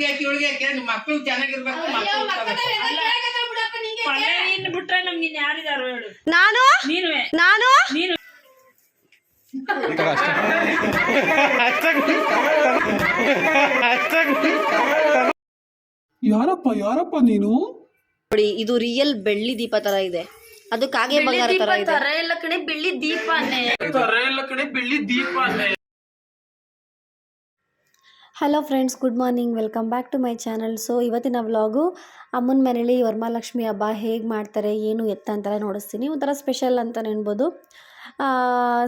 ಹುಡುಗನ್ಗೆ ಯಾಕೆ ಇವಳಿಗೆ ಯಾಕೆ ನಿಮ್ಮ ಮಕ್ಕಳು ಚೆನ್ನಾಗಿರ್ಬೇಕು ಮಕ್ಕಳು ಮಕ್ಕಳ ಎಲ್ಲ ಕೇಳಕತ್ತಾಳ ಬಿಡಪ್ಪ ನಿಂಗೆ ಪಲ್ಲೆ ನೀನ್ ಬಿಟ್ರೆ ನಮ್ಗೆ ಇನ್ ಯಾರಿದಾರು ಹೇಳು? ನಾನು? ನೀನುವೆ. ನಾನು? ನೀನು. ಯಾರಪ್ಪ ಯಾರಪ್ಪ ನೀನು? ನೋಡಿ ಇದು ರಿಯಲ್ ಬೆಳ್ಳಿ ದೀಪ ತರ ಇದೆ. ಅದು ಕಾಗೆ ಬಂಗಾರ ತರ ಇದೆ. ತರ ಎಲ್ಲ ಕಡೆ ಬೆಳ್ಳಿ ದೀಪನೇ. ಎಲ್ಲ ಕಡೆ ಬೆಳ್ಳಿ ದೀಪ hello friends good morning welcome back to my channel so ಇವತ್ತಿನ ವ್ಲಾಗು ಅಮ್ಮನ ಮನೇಲಿ ವರಮಹಾಲಕ್ಷ್ಮಿ ಹಬ್ಬ ಹೇಗೆ ಮಾಡ್ತಾರೆ, ಏನು ಎತ್ತ ಅಂತೆಲ್ಲ ನೋಡಿಸ್ತೀನಿ. ಒಂಥರ ಸ್ಪೆಷಲ್ ಅಂತ ನೆನ್ಬೋದು.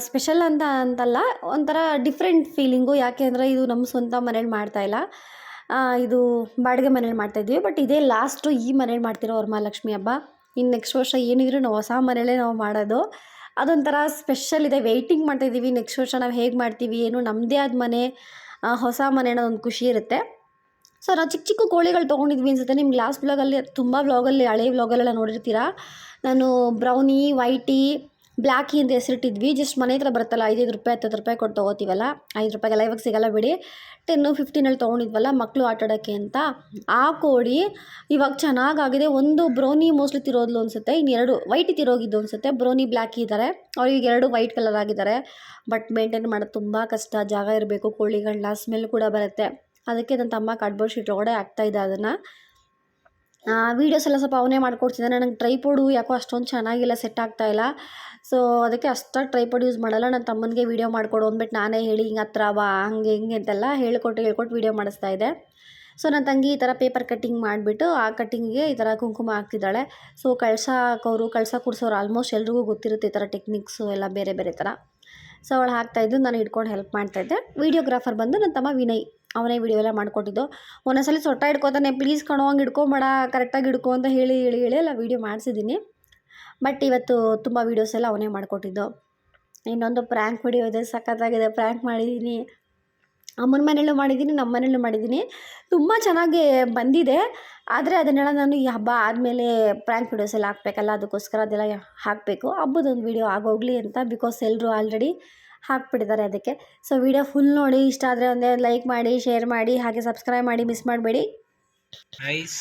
ಸ್ಪೆಷಲ್ ಅಂತ ಅಂತಲ್ಲ, ಒಂಥರ ಡಿಫ್ರೆಂಟ್ ಫೀಲಿಂಗು ಯಾಕೆ ಅಂದರೆ ಇದು ನಮ್ಮ ಸ್ವಂತ ಮನೇಲಿ ಮಾಡ್ತಾಯಿಲ್ಲ ಇದು ಬಾಡಿಗೆ ಮನೇಲಿ ಮಾಡ್ತಾಯಿದ್ವಿ ಬಟ್ ಇದೇ ಲಾಸ್ಟು ಈ ಮನೇಲಿ ಮಾಡ್ತಿರೋ ವರಮಹಾಲಕ್ಷ್ಮಿ ಹಬ್ಬ. ಇನ್ನು ನೆಕ್ಸ್ಟ್ ವರ್ಷ ಏನಿದ್ರು ನಾವು ಹೊಸ ಮನೇಲೇ ನಾವು ಮಾಡೋದು. ಅದೊಂಥರ ಸ್ಪೆಷಲ್ ಇದೆ. ವೆಯ್ಟಿಂಗ್ ಮಾಡ್ತಾಯಿದ್ದೀವಿ ನೆಕ್ಸ್ಟ್ ವರ್ಷ ನಾವು ಹೇಗೆ ಮಾಡ್ತೀವಿ, ಏನು ನಮ್ಮದೇ ಆದ ಮನೆ ಹೊಸ ಮನೆ ಅನ್ನೋದು ಒಂದು ಖುಷಿ ಇರುತ್ತೆ. ಸೊ ನಾವು ಚಿಕ್ಕ ಚಿಕ್ಕ ಕೋಳಿಗಳು ತೊಗೊಂಡಿದ್ವಿ ಅನ್ಸುತ್ತೆ. ನಿಮ್ಗೆ ಲಾಸ್ಟ್ ವ್ಲಾಗಲ್ಲಿ ತುಂಬ ವ್ಲಾಗಲ್ಲಿ ಹಳೆ ವ್ಲಾಗಲ್ಲೆಲ್ಲ ನೋಡಿರ್ತೀರಾ? ನಾನು ಬ್ರೌನಿ ವೈಟಿ ಬ್ಲ್ಯಾಕಿ ಅಂತ ಹೆಸರಿಟ್ಟಿದ್ವಿ. ಜಸ್ಟ್ ಮನೆ ಹತ್ರ ಬರುತ್ತಲ್ಲ, ಐದೈದು ರೂಪಾಯಿ ಹತ್ತತ್ತು ರೂಪಾಯಿ ಕೊಟ್ಟು ತೊಗೋತೀವಲ್ಲ? ಐದು ರೂಪಾಯಿಗೆಲ್ಲ ಇವಾಗ ಸಿಗಲ್ಲ ಬಿಡಿ. ಟೆನ್ನು ಫಿಫ್ಟೀನಲ್ಲಿ ತೊಗೊಂಡಿದ್ವಲ್ಲ ಮಕ್ಕಳು ಆಟಾಡೋಕ್ಕೆ ಅಂತ. ಆ ಕೋಡಿ ಇವಾಗ ಚೆನ್ನಾಗಾಗಿದೆ. ಒಂದು ಬ್ರೌನಿ ಮೋಸ್ಟ್ಲಿ ತಿರೋದ್ಲು ಅನಿಸುತ್ತೆ. ಇನ್ನೆರಡು ವೈಟ್ ತಿರೋಗಿದ್ದು ಅನಿಸುತ್ತೆ. ಬ್ರೌನಿ ಬ್ಲ್ಯಾಕ್ ಇದ್ದಾರೆ ಅವ್ರಿಗೆ ಎರಡು ವೈಟ್ ಕಲರ್ ಆಗಿದ್ದಾರೆ. ಬಟ್ ಮೇಂಟೈನ್ ಮಾಡೋದು ತುಂಬ ಕಷ್ಟ. ಜಾಗ ಇರಬೇಕು ಕೋಳಿಗಳನ್ನ ಸ್ಮೆಲ್ ಕೂಡ ಬರುತ್ತೆ. ಅದಕ್ಕೆ ನನ್ನ ತಮ್ಮ ಕಾರ್ಡ್ಬೋರ್ಡ್ ಶೀಟ್ ಒಳಗಡೆ ಆಗ್ತಾಯಿದೆ ಅದನ್ನು. ವೀಡಿಯೋಸ್ ಎಲ್ಲ ಸ್ವಲ್ಪ ಅವನೇ ಮಾಡ್ಕೊಡ್ತಿದ್ದಾನೆ. ನನಗೆ ಟ್ರೈಪೋಡು ಯಾಕೋ ಅಷ್ಟೊಂದು ಚೆನ್ನಾಗಿಲ್ಲ ಸೆಟ್ ಆಗ್ತಾ ಇಲ್ಲ. ಸೊ ಅದಕ್ಕೆ ಅಷ್ಟಾಗಿ ಟ್ರೈಪೋಡ್ ಯೂಸ್ ಮಾಡಲ್ಲ. ನನ್ನ ತಮ್ಮನಿಗೆ ವೀಡಿಯೋ ಮಾಡಿಕೊಡು ಅಂದ್ಬಿಟ್ಟು ನಾನೇ ಹೇಳಿ, ಹಿಂಗೆ ಹತ್ರ ಬಾ, ಹಂಗೆ ಹಿಂಗೆ ಅಂತೆಲ್ಲ ಹೇಳ್ಕೊಟ್ಟು ಹೇಳ್ಕೊಟ್ಟು ವೀಡಿಯೋ ಮಾಡಿಸ್ತಾ ಇದ್ದೆ ಸೊ ನನ್ನ ತಂಗಿ ಈ ಥರ ಪೇಪರ್ ಕಟ್ಟಿಂಗ್ ಮಾಡಿಬಿಟ್ಟು ಆ ಕಟ್ಟಿಂಗ್ಗೆ ಈ ಥರ ಕುಂಕುಮ ಹಾಕ್ತಿದ್ದಾಳೆ. ಸೊ ಕಳಸ ಹಾಕೋರು, ಕಳಸ ಕುಡ್ಸೋರು ಆಲ್ಮೋಸ್ಟ್ ಎಲ್ರಿಗೂ ಗೊತ್ತಿರುತ್ತೆ ಈ ಥರ ಟೆಕ್ನಿಕ್ಸು ಎಲ್ಲ ಬೇರೆ ಬೇರೆ ಥರ ಸೊ ಅವಳು ಹಾಕ್ತಾಯಿದ್ದು ನಾನು ಹಿಡ್ಕೊಂಡು ಹೆಲ್ಪ್ ಮಾಡ್ತಾಯಿದ್ದೆ ವೀಡಿಯೋಗ್ರಾಫರ್ ಬಂದು ನನ್ನ ತಮ್ಮ ವಿನಯ್. ಅವನೇ ವಿಡಿಯೋ ಎಲ್ಲ ಮಾಡಿಕೊಟ್ಟಿದ್ದು. ಒಂದೊಂದ್ಸಲ ಸೊಟ್ಟ ಹಿಡ್ಕೊತಾನೆ, ಪ್ಲೀಸ್ ಕಣೋ, ಹಂಗೆ ಹಿಡ್ಕೊಂಬೇಡ ಕರೆಕ್ಟಾಗಿ ಹಿಡ್ಕೊ ಅಂತ ಹೇಳಿ ಹೇಳಿ ಹೇಳಿ ಎಲ್ಲ ವೀಡಿಯೋ ಮಾಡಿಸಿದ್ದೀನಿ. ಬಟ್ ಇವತ್ತು ತುಂಬ ವೀಡಿಯೋಸ್ ಎಲ್ಲ ಅವನೇ ಮಾಡಿಕೊಟ್ಟಿದ್ದು. ಇನ್ನೊಂದು ಪ್ರ್ಯಾಂಕ್ ವಿಡಿಯೋ ಇದೆ, ಸಖತ್ತಾಗಿದೆ ಪ್ರ್ಯಾಂಕ್ ಮಾಡಿದ್ದೀನಿ. ಅಮ್ಮನ ಮನೇಲೂ ಮಾಡಿದ್ದೀನಿ, ನಮ್ಮ ಮನೇಲೂ ಮಾಡಿದ್ದೀನಿ. ತುಂಬ ಚೆನ್ನಾಗಿ ಬಂದಿದೆ. ಆದರೆ ಅದನ್ನೆಲ್ಲ ನಾನು ಈ ಹಬ್ಬ ಆದಮೇಲೆ ಪ್ರ್ಯಾಂಕ್ ವಿಡಿಯೋಸ್ ಎಲ್ಲ ಹಾಕಬೇಕಲ್ಲ, ಅದಕ್ಕೋಸ್ಕರ ಅದೆಲ್ಲ ಹಾಕಬೇಕು. ಹಬ್ಬದೊಂದು ವಿಡಿಯೋ ಆಗೋಗಲಿ ಅಂತ ಬಿಕಾಸ್ ಎಲ್ಲರೂ ಆಲ್ರೆಡಿ ಹಾಕ್ಬಿಟ್ಟಿದ್ದಾರೆ ಅದಕ್ಕೆ. ಸೊ ವಿಡಿಯೋ ಫುಲ್ ನೋಡಿ ಇಷ್ಟ ಆದರೆ ಒಂದೇ ಲೈಕ್ ಮಾಡಿ ಶೇರ್ ಮಾಡಿ ಹಾಗೆ ಸಬ್ಸ್ಕ್ರೈಬ್ ಮಾಡಿ ಮಿಸ್ ಮಾಡಬೇಡಿ. ನೈಸ್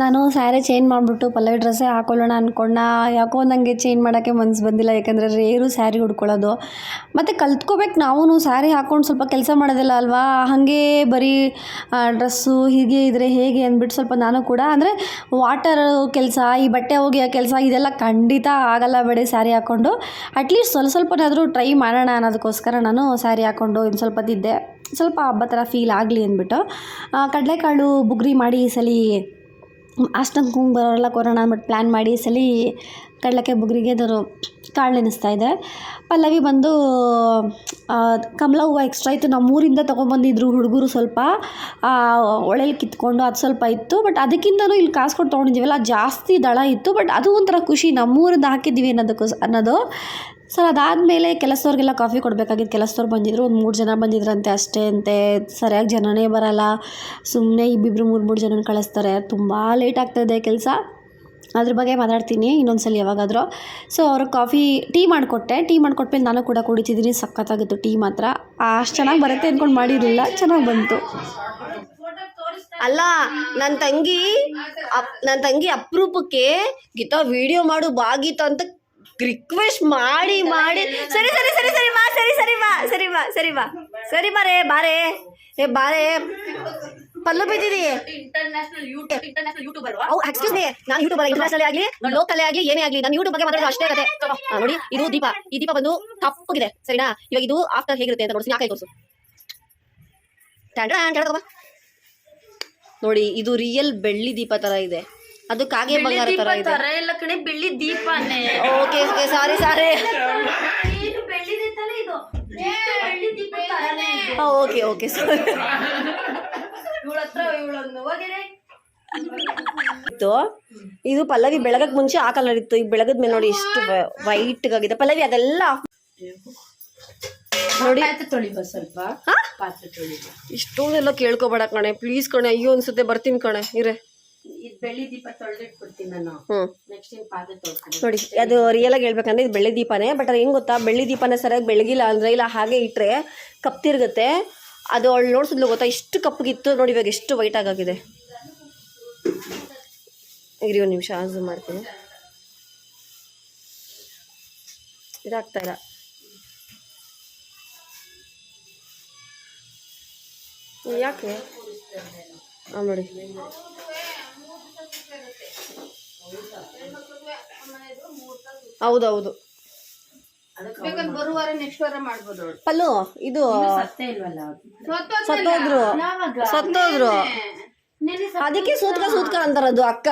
ನಾನು ಸ್ಯಾರಿ ಚೇಂಜ್ ಮಾಡಿಬಿಟ್ಟು ಪಲ್ಲವಿ ಡ್ರೆಸ್ಸೇ ಹಾಕೊಳ್ಳೋಣ ಅಂದ್ಕೊಂಡ ಯಾಕೋ ನನಗೆ ಚೇಂಜ್ ಮಾಡೋಕ್ಕೆ ಮನ್ಸು ಬಂದಿಲ್ಲ, ಯಾಕಂದರೆ ರೇರು ಸ್ಯಾರಿ ಉಡ್ಕೊಳ್ಳೋದು ಮತ್ತು ಕಲ್ತ್ಕೋಬೇಕು ನಾವು ಸ್ಯಾರಿ ಹಾಕ್ಕೊಂಡು ಸ್ವಲ್ಪ ಕೆಲಸ ಮಾಡೋದಿಲ್ಲ ಅಲ್ವಾ? ಹಾಗೆ ಬರೀ ಡ್ರೆಸ್ಸು ಹೀಗೆ ಇದ್ದರೆ ಹೇಗೆ ಅಂದ್ಬಿಟ್ಟು ಸ್ವಲ್ಪ ನಾನು ಕೂಡ, ಅಂದರೆ ವಾಟರ್ ಕೆಲಸ, ಈ ಬಟ್ಟೆ ಒಗೆಯೋ ಕೆಲಸ ಇದೆಲ್ಲ ಖಂಡಿತ ಆಗಲ್ಲ ಬೇಡಿ ಸ್ಯಾರಿ ಹಾಕ್ಕೊಂಡು ಅಟ್ಲೀಸ್ಟ್ ಸ್ವಲ್ಪ ಸ್ವಲ್ಪನಾದರೂ ಟ್ರೈ ಮಾಡೋಣ ಅನ್ನೋದಕ್ಕೋಸ್ಕರ ನಾನು ಸ್ಯಾರಿ ಹಾಕ್ಕೊಂಡು ಇನ್ನು ಸ್ವಲ್ಪ ತಿದ್ದೆ ಸ್ವಲ್ಪ ಹಬ್ಬ ಥರ ಫೀಲ್ ಆಗಲಿ ಅಂದ್ಬಿಟ್ಟು ಕಡಲೆಕಾಳು ಬುಗ್ರಿ ಮಾಡಿ ಈ ಸಲ ಅಷ್ಟೊಂದು ಕುಂಗ್ ಬರೋಲ್ಲ ಕೊರೋಣ ಅಂದ್ಬಿಟ್ಟು ಪ್ಲ್ಯಾನ್ ಮಾಡಿ ಈ ಸಲ ಕಡಲೆಕಾಯಿ ಬುಗ್ರಿಗೆ ಅದರ ಕಾಳು ನೆನೆಸ್ತಾ ಇದೆ ಪಲ್ಲವಿ ಬಂದು ಕಮಲ ಹೂವು ಎಕ್ಸ್ಟ್ರಾ ಇತ್ತು. ನಮ್ಮೂರಿಂದ ತೊಗೊಂಬಂದಿದ್ರು ಹುಡುಗರು ಸ್ವಲ್ಪ ಒಳೇಲಿ ಕಿತ್ಕೊಂಡು ಅದು ಸ್ವಲ್ಪ ಇತ್ತು. ಬಟ್ ಅದಕ್ಕಿಂತಲೂ ಇಲ್ಲಿ ಕಾಸು ಕೊಟ್ಟು ತೊಗೊಂಡಿದ್ದೀವಲ್ಲ, ಜಾಸ್ತಿ ದಳ ಇತ್ತು. ಬಟ್ ಅದು ಒಂಥರ ಖುಷಿ. ನಮ್ಮೂರಿಂದ ಹಾಕಿದ್ದೀವಿ ಅನ್ನೋದಕ್ಕೋಸ್, ಅನ್ನೋದು ಸರ್, ಅದಾದಮೇಲೆ ಕೆಲಸದವ್ರಿಗೆಲ್ಲ ಕಾಫಿ ಕೊಡಬೇಕಾಗಿತ್ತು. ಕೆಲಸದವ್ರು ಬಂದಿದ್ರು, ಒಂದು ಮೂರು ಜನ ಬಂದಿದ್ರಂತೆ ಅಷ್ಟೇ ಅಂತೆ. ಸರಿಯಾಗಿ ಜನನೇ ಬರಲ್ಲ. ಸುಮ್ಮನೆ ಇಬ್ಬಿಬ್ರು ಮೂರು ಮೂರು ಜನನ ಕಳಿಸ್ತಾರೆ. ತುಂಬ ಲೇಟ್ ಆಗ್ತಾಯಿದೆ ಕೆಲಸ. ಅದ್ರ ಬಗ್ಗೆ ಮಾತಾಡ್ತೀನಿ ಇನ್ನೊಂದು ಸಲ ಯಾವಾಗಾದರೂ. ಸೊ ಅವ್ರಿಗೆ ಕಾಫಿ ಟೀ ಮಾಡಿಕೊಟ್ಟೆ. ಟೀ ಮಾಡಿಕೊಟ್ಮೇಲೆ ನಾನು ಕೂಡ ಕುಡಿತಿದ್ದೀನಿ. ಸಖತ್ತಾಗಿತ್ತು ಟೀ ಮಾತ್ರ. ಅಷ್ಟು ಚೆನ್ನಾಗಿ ಬರುತ್ತೆ ಅಂದ್ಕೊಂಡು ಮಾಡಿರಲಿಲ್ಲ. ಚೆನ್ನಾಗಿ ಬಂತು. ಅಲ್ಲ ನನ್ನ ತಂಗಿ ನನ್ನ ತಂಗಿ ಅಪರೂಪಕ್ಕೆ ಗೀತಾ ವಿಡಿಯೋ ಮಾಡು, ಬಾ ಅಂತ ರಿಕ್ವೆಸ್ಟ್ ಮಾಡಿ ಮಾಡಿ. ಸರಿ ಸರಿ ಸರಿ ಸರಿ ಮಾ ಸರಿ ಸರಿ ಬಾ ಸರಿ ಬಾ ಸರಿ ಬಾ ಸರಿ ಬಾರೆ ಬಾರೆ ಏ ಬಾರೆ ಪಲ್ಲು ಬಿದ್ದಿದಿ? ಎಕ್ಸ್ಕ್ಯೂಸ್ ಮೀ ನಾನು ಯೂಟ್ಯೂಬ್ ಇಂಟರ್ನ್ಯಾಷನಲ್ ಆಗಲಿ ಲೋಕಲ್ ಆಗಲಿ ಏನೇ ಆಗಲಿ ನಾನು ಯೂಟ್ಯೂಬ್ ಬಗ್ಗೆ ಮಾತಾಡೋದು ಅಷ್ಟೇ ಕತೆ. ನೋಡಿ ಇದು ದೀಪ. ಈ ದೀಪ ಬಂದು ಕಪ್ಪಗಿದೆ ಸರಿನಾ? ಇವಾಗ ಇದು ಆಫ್ಟರ್ ಹೇಗಿರುತ್ತೆ ಅಂತ ನೋಡ್ತೀನಿ ಯಾಕೆ ತೋರಿಸು. ನೋಡಿ ಇದು ರಿಯಲ್ ಬೆಳ್ಳಿ ದೀಪ ತರ ಇದೆ. ಅದು ಕಾಗೆ ಬಂಗಾರ ತರ ಇದೆ. ತರ ಎಲ್ಲ ಕಡೆ ಬೆಳ್ಳಿ ದೀಪನೇ okay okay sorry sorry okay okay sorry ಇತ್ತು. ಇದು ಪಲ್ಲವಿ ಬೆಳಗಕ್ ಮುಂಚೆ ಆ ಕಲರ್ ಇತ್ತು. ಈಗ ಬೆಳಗದ ಮೇಲೆ ನೋಡಿ ಎಷ್ಟು ವೈಟ್ ಆಗಿದೆ. ಪಲ್ಲವಿ ಅದೆಲ್ಲ ನೋಡಿ. ತೊಳಿಬ ಸ್ವಲ್ಪ. ಪಾತ್ರೆ ತೊಳಿಬ. ಇಷ್ಟೊಂದೆಲ್ಲ ಕೇಳ್ಕೊಬೇಡ ಕಣೆ. ಪ್ಲೀಸ್ ಕಣೆ ಅಯ್ಯೋ ಅನ್ಸುತ್ತೆ. ಬರ್ತೀನಿ ಕಣೆ. ಇರೇ. ಇದು ಬೆಳ್ಳಿ ದೀಪ ತೊಳೆದಿಟ್ಬಿಡ್ತೀನಿ ನಾನು. ಹ್ಮ್. ನೆಕ್ಸ್ಟ್ ಇನ್ ಪಾತ್ರೆ ತೊಳ್ಕೊಂಡು ನೋಡಿ ಅದು ರಿಯಲ್ ಆಗಿ ಹೇಳ್ಬೇಕಂದ್ರೆ ಇದು ಬೆಳ್ಳಿ ದೀಪನೇ ಬಟ್ ಅದು ಹೆಂಗ್ ಗೊತ್ತಾ? ಬೆಳ್ಳಿ ದೀಪನ ಸರಿಯಾಗಿ ಬೆಳಗಿಲ್ಲ ಅಂದ್ರೆ ಇಲ್ಲ ಹಾಗೆ ಇಟ್ರೆ ಕಪ್ ತಿರುಗುತ್ತೆ. ಅದು ಅವಳು ನೋಡ್ಸಿದ್ಲು ಗೊತ್ತಾ? ಇಷ್ಟು ಕಪ್ಪಗಿತ್ತು ನೋಡಿ ಇವಾಗ ಎಷ್ಟು ವೈಟ್ ಆಗಾಗಿದೆ. ಇರಿ ಒಂದು ನಿಮಿಷ ಅದು ಮಾಡ್ತೀನಿ. ಇದಾಗ್ತಾ ಇಲ್ಲ. ಯಾಕೆ? ಹಾಂ ನೋಡಿ. ಹೌದೌದು. ಬರುವಾರ ನೆಕ್ಸ್ಟ್ ವಾರ ಮಾಡ್ಬೋದು ಅವಳು. ಪಲ್ಲು ಇದು ಸತ್ತೋದ್ರು. ಸತ್ತೋದ್ರು ಅದಕ್ಕೆ ಸೂತ್ಕ ಸೂತ್ಕ ಅಂತಾರದು ಅಕ್ಕ.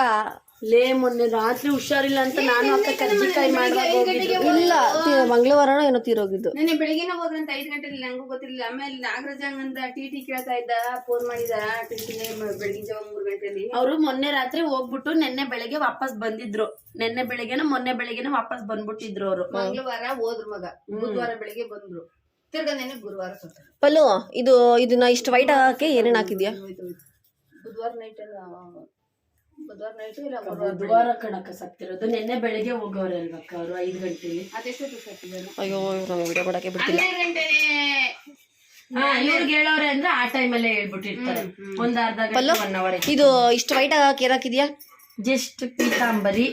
ಲೇ ಮೊನ್ನೆ ರಾತ್ರಿ ಹುಷಾರಿಲ್ಲ ಅಂತ ನಾನು ಅಕ್ಕ ಕರ್ಜಿಕಾಯಿ ಮಾಡುವಾಗ ಹೋಗಿದ್ದು. ಇಲ್ಲ ತಿ- ಮಂಗಳವಾರನೋ ಏನೋ ತೀರೋಗಿದ್ದು. ನೆನೆ ಅಂತ ಹೋದ್ರಂತ ಐದು ಗಂಟೆಲಿ ನಂಗೂ ಗೊತ್ತಿರಲಿಲ್ಲ. ಆಮೇಲೆ ನಾಗರಾಜ ಹಂಗಂದ ಟಿ ಟಿ ಕೇಳ್ತಾ ಇದ್ದ ಫೋನ್ ಮಾಡಿದ. ಟಿ ಟಿಗೆ ಬೆಳಗಿನ ಜಾವ ಮೂರು ಗಂಟೆಲಿ. ಅವರು ಮೊನ್ನೆ ರಾತ್ರಿ ಹೋಗ್ಬಿಟ್ಟು ನೆನ್ನೆ ಬೆಳಗ್ಗೆ ವಾಪಸ್ ಬಂದಿದ್ರು. ನೆನ್ನೆ ಬೆಳಗ್ಗೆನ ಮೊನ್ನೆ ಬೆಳಗ್ಗೆನ ವಾಪಸ್ ಬಂದ್ಬಿಟ್ಟಿದ್ರು ಅವರು. ಮಂಗಳವಾರ ಹೋದ್ರು ಮಗ. ಬುಧವಾರ ಬೆಳಿಗ್ಗೆ ಬಂದ್ರು. ತಿರ್ಗಾ ನೆನೆ ಗುರುವಾರ ಸತ್ತ ಪಲ್ಲು ಇದು ಇದನ್ನ ಇಷ್ಟು ವೈಟ್ ಹಾಕಿ ಏನೇನು ಹಾಕಿದ್ಯಾ? ಬುಧವಾರ ನೈಟ್ ಬುಧವಾರ ನೈಟ್ ಇಲ್ಲ ಗುರುವಾರ ಬುಧವಾರ ಕಣಕ ಸತ್ತಿರೋದು. ನೆನ್ನೆ ಬೆಳಗ್ಗೆ ಹೋಗೋರೆ ಅಲ್ವಕ್ಕ ಅವರು ಐದು ಗಂಟೆಲಿ? ಅದೆಷ್ಟೊತ್ತು ಸತ್ತಿದ್ದಾನೆ ಅಯ್ಯೋ ಇವ್ರು ವಿಡಿಯೋ ಮಾಡಕ್ಕೆ ಬಿಡ್ತಿಲ್ಲ. ಹನ್ನೆರಡು ಗಂಟೆ. ಹಾ ಇವ್ರಿಗೆ ಹೇಳೋರೆ ಅಂದ್ರೆ ಆ ಟೈಮಲ್ಲೇ ಹೇಳ್ಬಿಟ್ಟಿರ್ತಾರೆ. ಒಂದ್ ಅರ್ಧ ಗಂಟೆ ಒನ್ ಅವರ್ ಇದು ಇಷ್ಟು ವೈಟ್ ಆಗಕ್ಕೆ ಏನು ಹಾಕಿದ್ಯಾ? ಜಸ್ಟ್ ಪೀತಾಂಬರಿ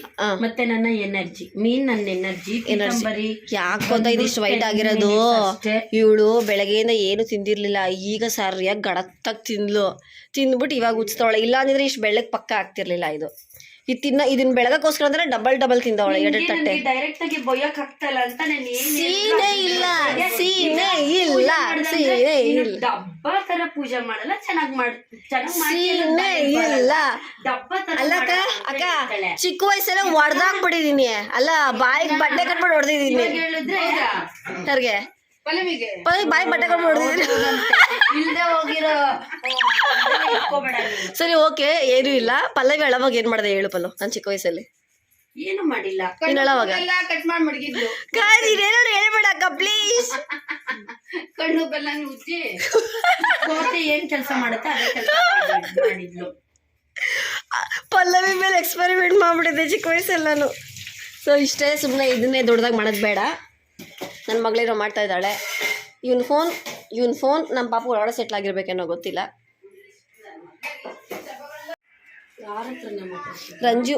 ಮತ್ತೆ ನನ್ನ ಎನರ್ಜಿ ಮೀನ್ ನನ್ನ ಎನರ್ಜಿ ಪೀತಾಂಬರಿ ಯಾಕೆ ಅಂತ ಇದಿಷ್ಟು ವೈಟ್ ಆಗಿರೋದು. ಇವಳು ಬೆಳಗ್ಗೆಯಿಂದ ಏನು ತಿಂದಿರ್ಲಿಲ್ಲ. ಈಗ ಸರಿಯಾಗಿ ಗಡತ್ತಾಗಿ ತಿಂದ್ಲು. ತಿಂದ್ಬಿಟ್ಟು ಇವಾಗ ಉಚ್ತಾವಳೆ ಇಲ್ಲ ಅಂದಿದ್ರೆ ಇಷ್ಟು ಬೆಳ್ಳಗೆ ಪಕ್ಕ ಆಗ್ತಿರ್ಲಿಲ್ಲ ಇದು. ಇದು ತಿನ್ನ ಇದನ್ನ ಬೆಳಗಕ್ಕೋಸ್ಕರ ಅಂದ್ರೆ ಡಬಲ್ ಡಬಲ್ ತಿಂದವಳೆ ಎರಡು ತಟ್ಟೆ. ಡೈರೆಕ್ಟ್ ಆಗಿ ಬೊಯ್ಯಕ್ ಆಗ್ತಲ್ಲ ಅಂತ ನಾನು ಸೀನೆ ಇಲ್ಲ ಸೀನೆ ಇಲ್ಲ ಸೀನೆ ಇಲ್ಲ. ಡಬ್ಬ ತರ ಪೂಜೆ ಮಾಡಲ್ಲ ಚೆನ್ನಾಗಿ ಮಾಡ್ ಸೀನೆ ಇಲ್ಲ. ಅಲ್ಲಕ್ಕ ಮಾಡಲ್ಲ ಅಕ್ಕ. ಚಿಕ್ಕ ವಯಸ್ಸಲ್ಲ ಒಡ್ದಾಕ್ಬಿಟ್ಟಿದೀನಿ. ಅಲ್ಲ ಬಾಯಿಗೆ ಬಟ್ಟೆ ಕಟ್ಬಿಟ್ಟು ಹೊಡೆದಿದ್ದೀನಿ ಹೇಳಿದ್ರೆ ಯಾರಿಗೆ? ಪಲ್ಲವಿಗೆ? ಬಾಯಿಗೆ ಬಟ್ಟೆ ಕಟ್ಬಿಟ್ಟು ಹೊಡೆದಿದ್ದೀನಿ ಇಲ್ದೆ ಹೋಗಿರೋ ಇಟ್ಕೋಬೇಡ ನೀನು. ಸರಿ ಓಕೆ ಏನೂ ಇಲ್ಲ. ಪಲ್ಲವಿ ಅಳವಾಗ ಏನ್ ಮಾಡಿದೆ ಹೇಳು ಪಲ್ಲು ನಾನು ಚಿಕ್ಕ ವಯಸ್ಸಲ್ಲಿ? ಏನು ಮಾಡಿಲ್ಲ. ನೀನ್ ಅಳವಾಗ? ಎಲ್ಲ ಕಟ್ ಮಾಡಿ ಮಡಗಿದ್ಲು. ನೀನೇನೋ ಹೇಳ್ಬೇಡ ಅಕ್ಕ ಪ್ಲೀಸ್ ಕಣ್ಣು ಬೆಲ್ಲ ಉಜ್ಜಿ ಕೋಟೆ ಏನ್ ಕೆಲಸ ಮಾಡುತ್ತೆ ಅದೇ ಕೆಲಸ ಮಾಡಿದ್ಲು ಪಲ್ಲವಿ ಮೇಲೆ ಎಕ್ಸ್ಪೆರಿಮೆಂಟ್ ಮಾಡ್ಬಿಟ್ಟಿದ್ದೆ ಚಿಕ್ಕ ವಯಸ್ಸೆಲ್ಲಾನು ಸೊ ಇಷ್ಟೇ ಸುಮ್ಮನೆ ಇದನ್ನೇ ದೊಡ್ಡದಾಗಿ ಮಾಡೋದು ಬೇಡ. ನನ್ನ ಮಗಳೇನೋ ಮಾಡ್ತಾ ಇದ್ದಾಳೆ. ಇವನ್ ಫೋನ್ ಇವನ್ ಫೋನ್ ನಮ್ಮ ಪಾಪ ಒಳಗಡೆ ಸೆಟ್ಲ್ ಆಗಿರ್ಬೇಕೇನೋ ಗೊತ್ತಿಲ್ಲ. ರಂಜು.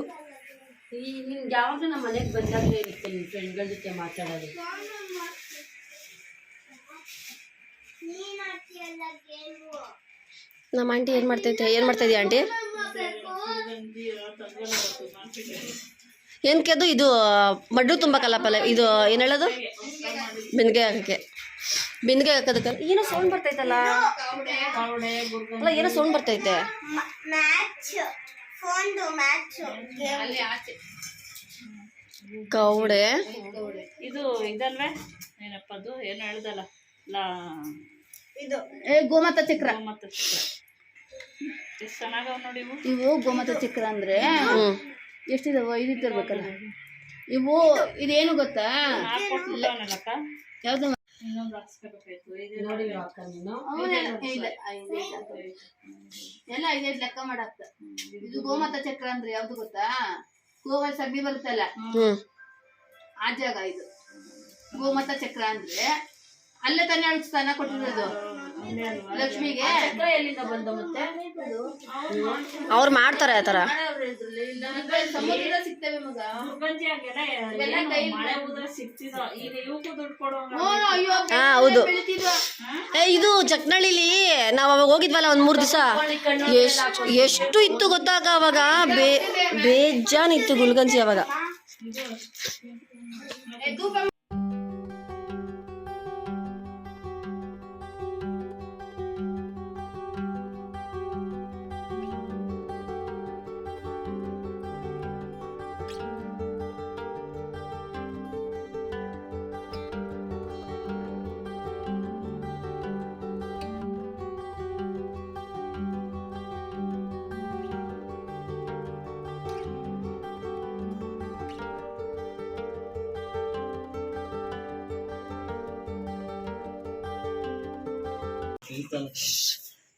ನಮ್ಮ ಮನೆಗೆ ಬಂದಾಗಲೇ ಇರುತ್ತೆ ನಿನ್ ಫ್ರೆಂಡ್ಗಳ ಜೊತೆ ಮಾತಾಡೋದು. ನಮ್ಮ ಆಂಟಿ ಏನು ಮಾಡ್ತೈತೆ? ಏನು ಮಾಡ್ತಾ ಇದೀಯ ಆಂಟಿ? ಏನು ಕೆದು ಇದು ಮಡ್ಡು ತುಂಬಕ್ಕಲ್ಲ ಪಲ್ಯ ಇದು ಏನು ಹೇಳೋದು? ಬಿಂದಿಗೆ ಹಾಕಕ್ಕೆ. ಬಿಂದಿಗೆ ಹಾಕೋದಕ್ಕೆ. ಏನೋ ಸೌಂಡ್ ಬರ್ತೈತಲ್ಲ? ಅಲ್ಲ ಏನೋ ಸೌಂಡ್ ಬರ್ತೈತೆ. ಗೌಡೆ ಕೌಡೆ. ಇದು ಇದಲ್ವೇ? ಏನಪ್ಪ ಅದು? ಏನು ಹೇಳ್ದಲ್ಲ? ಲಾ. ಏ ಗೋಮಾತ ಚಕ್ರ. ಚೆನ್ನಾಗವ ನೋಡಿ ಇವು. ಗೋಮಾತ ಚಕ್ರ ಅಂದ್ರೆ ಹ್ಞೂ ಎಷ್ಟಿದಾವ ಐದು ತರ್ಬೇಕಲ್ಲ ಇವು ಇದೇನು ಗೊತ್ತಾ? ಯಾವ್ದು. ಎಲ್ಲ ಐದೈದು ಲೆಕ್ಕ ಮಾಡಾಕ್ತ ಇದು ಗೋಮತ ಚಕ್ರ ಅಂದ್ರೆ ಯಾವ್ದು ಗೊತ್ತಾ? ಗೋವಾ ಸಬ್ಬಿ ಬರುತ್ತಲ್ಲ? ಆ ಜಾಗ ಇದು. ಗೋಮತ ಚಕ್ರ ಅಂದ್ರೆ ಅಲ್ಲೇ ತಾನೇ ಅಳಿಸ್ತಾನ ಸ್ಥಾನ ಕೊಟ್ಟಿರೋದು. ಲಕ್ಷ್ಮಿಗೆ? ಚಕ್ರ ಎಲ್ಲಿಂದ ಬಂದ ಮತ್ತೆ? ಅವ್ರು ಮಾಡ್ತಾರೆ ಆ ತರ ಸಮುದ್ರ ಸಿಗ್ತವೆ ಮಗ. ಹಾ ಹೌದು. ಏ ಇದು ಜಕ್ನಳ್ಳಿಲಿ ನಾವು ಅವಾಗ ಹೋಗಿದ್ವಲ್ಲ ಒಂದ್ ಮೂರು ದಿವಸ. ಎಷ್ಟು ಎಷ್ಟು ಇತ್ತು ಗೊತ್ತಾಗ ಅವಾಗ? ಬೇ ಬೇಜಾನ್ ಇತ್ತು ಗುಲ್ಗಂಜಿ ಅವಾಗ.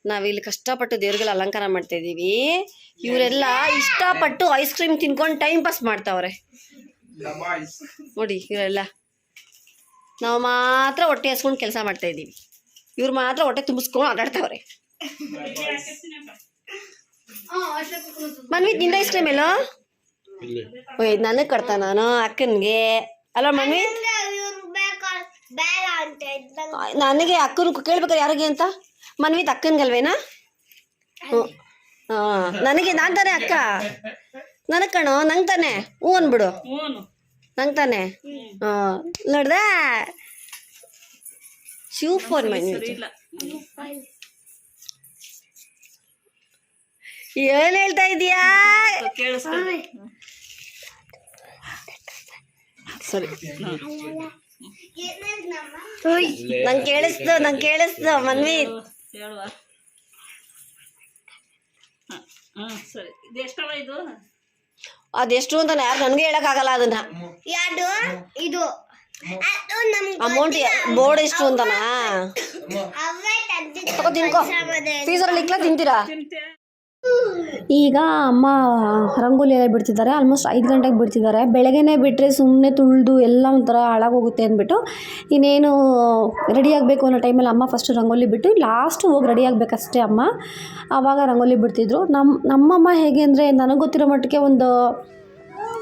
ನಾವಿಲ್ಲಿ ಕಷ್ಟಪಟ್ಟು ದೇವ್ರಿಗೆಲ್ಲ ಅಲಂಕಾರ ಮಾಡ್ತಾ ಇದೀವಿ ಇವರೆಲ್ಲ ಇಷ್ಟಪಟ್ಟು ಐಸ್ ಕ್ರೀಮ್ ತಿನ್ಕೊಂಡು ಟೈಮ್ ಪಾಸ್ ಮಾಡ್ತಾವ್ರೆ. ನೋಡಿ ಇವರೆಲ್ಲ. ನಾವು ಮಾತ್ರ ಹೊಟ್ಟೆ ಹಸ್ಕೊಂಡು ಕೆಲಸ ಮಾಡ್ತಾ ಇದೀವಿ ಇವ್ರು ಮಾತ್ರ ಹೊಟ್ಟೆ ತುಂಬಿಸ್ಕೊಂಡು ಆಟಾಡ್ತಾವ್ರೆ ಮನ್ವಿ ನಿಂದ ಐಸ್ ಕ್ರೀಮ್ ಎಲ್ಲೋ? ಓಯ್ ನನಗೆ ಕೊಡ್ತಾ ನಾನು ಅಕ್ಕನಿಗೆ. ಅಲ್ಲ ಮನ್ವಿತ್ ನನಗೆ ಅಕ್ಕನ ಕೇಳ್ಬೇಕಾರೆ ಯಾರಿಗೆ ಅಂತ? ಮನ್ವಿತ್ ಅಕ್ಕನ್ಗಲ್ವೇನಾ? ಹ್ಞೂ ಹಾಂ ನನಗೆ ನಾನು ತಾನೇ ಅಕ್ಕ. ನನಗೆ ಕಣೋ ನಂಗೆ ತಾನೆ. ಹ್ಞೂ ಅನ್ಬಿಡು. ನಂಗೆ ತಾನೆ. ಹಾಂ ನೋಡ್ದ? ಶಿವ್ ಫೋನ್ ಮಾಡಿ ಏನ್ ಹೇಳ್ತಾ ಇದೀಯಾ ಸರಿ. ನಂಗೆ ಕೇಳಿಸ್ತು ನಂಗೆ ಕೇಳಿಸ್ತು ಮನ್ವಿ ಹೇಳುವ. ಹಾಂ ಸರಿ. ಇದೆಷ್ಟವ ಇದು? ಅದೆಷ್ಟು ಅಂತ ಯಾರು ನನಗೆ ಹೇಳಕ್ಕಾಗಲ್ಲ ಅದನ್ನ. ಇದು. ಅದು ನಮ್ ಅಮೌಂಟ್ ಬೋರ್ಡ್ ಎಷ್ಟು ಅಂತನಾ? ತಿನ್ಕೋ. ಫೀಸರಲ್ಲಿ ಇಕ್ಲ ತಿಂತೀರಾ? ಈಗ ಅಮ್ಮ ರಂಗೋಲಿ ಎಲ್ಲ ಬಿಡ್ತಿದ್ದಾರೆ. ಆಲ್ಮೋಸ್ಟ್ ಐದು ಗಂಟೆಗೆ ಬಿಡ್ತಿದ್ದಾರೆ. ಬೆಳಗ್ಗೆನೇ ಬಿಟ್ಟರೆ ಸುಮ್ಮನೆ ತುಳಿದು ಎಲ್ಲ ಒಂಥರ ಹಾಳಾಗೋಗುತ್ತೆ ಅಂದ್ಬಿಟ್ಟು ಇನ್ನೇನು ರೆಡಿ ಆಗಬೇಕು ಅನ್ನೋ ಟೈಮಲ್ಲಿ ಅಮ್ಮ ಫಸ್ಟು ರಂಗೋಲಿ ಬಿಟ್ಟು ಲಾಸ್ಟ್ ಹೋಗಿ ರೆಡಿ ಆಗಬೇಕಷ್ಟೇ ಅಮ್ಮ. ಆವಾಗ ರಂಗೋಲಿ ಬಿಡ್ತಿದ್ರು. ನಮ್ಮ ನಮ್ಮಮ್ಮ ಹೇಗೆ ಅಂದರೆ ನನಗೆ ಗೊತ್ತಿರೋ ಮಟ್ಟಿಗೆ ಒಂದು